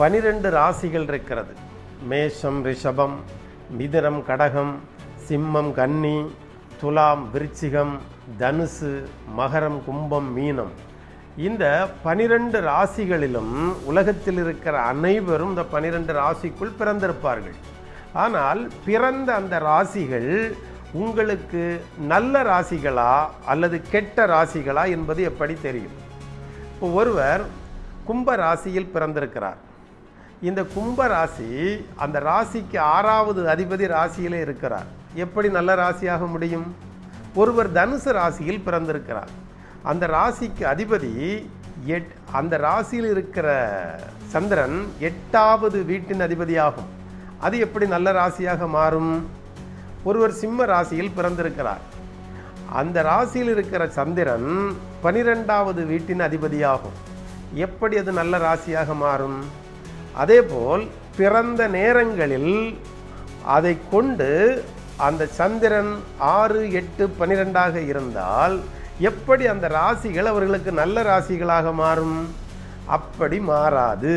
பனிரெண்டு ராசிகள் இருக்கிறது. மேஷம் ரிஷபம் மிதனம் கடகம் சிம்மம் கன்னி துலாம் விருச்சிகம் தனுசு மகரம் கும்பம் மீனம். இந்த பனிரெண்டு ராசிகளிலும் உலகத்தில் இருக்கிற அனைவரும் இந்த பனிரெண்டு ராசிக்குள் பிறந்திருப்பார்கள். ஆனால் பிறந்த அந்த ராசிகள் உங்களுக்கு நல்ல ராசிகளா அல்லது கெட்ட ராசிகளா என்பது எப்படி தெரியும்? இப்போ ஒருவர் கும்ப ராசியில் பிறந்திருக்கிறார். இந்த கும்ப ராசி அந்த ராசிக்கு ஆறாவது அதிபதி ராசியிலே இருக்கிறார். எப்படி நல்ல ராசியாக முடியும்? ஒருவர் தனுசு ராசியில் பிறந்திருக்கிறார். அந்த ராசிக்கு அதிபதி எட் அந்த ராசியில் இருக்கிற சந்திரன் எட்டாவது வீட்டின் அதிபதியாகும். அது எப்படி நல்ல ராசியாக மாறும்? ஒருவர் சிம்ம ராசியில் பிறந்திருக்கிறார். அந்த ராசியில் இருக்கிற சந்திரன் பனிரெண்டாவது வீட்டின் அதிபதியாகும். எப்படி அது நல்ல ராசியாக மாறும்? அதேபோல் பிறந்த நேரங்களில் அதை கொண்டு அந்த சந்திரன் ஆறு எட்டு பன்னிரெண்டாக இருந்தால் எப்படி அந்த ராசிகள் அவர்களுக்கு நல்ல ராசிகளாக மாறும்? அப்படி மாறாது.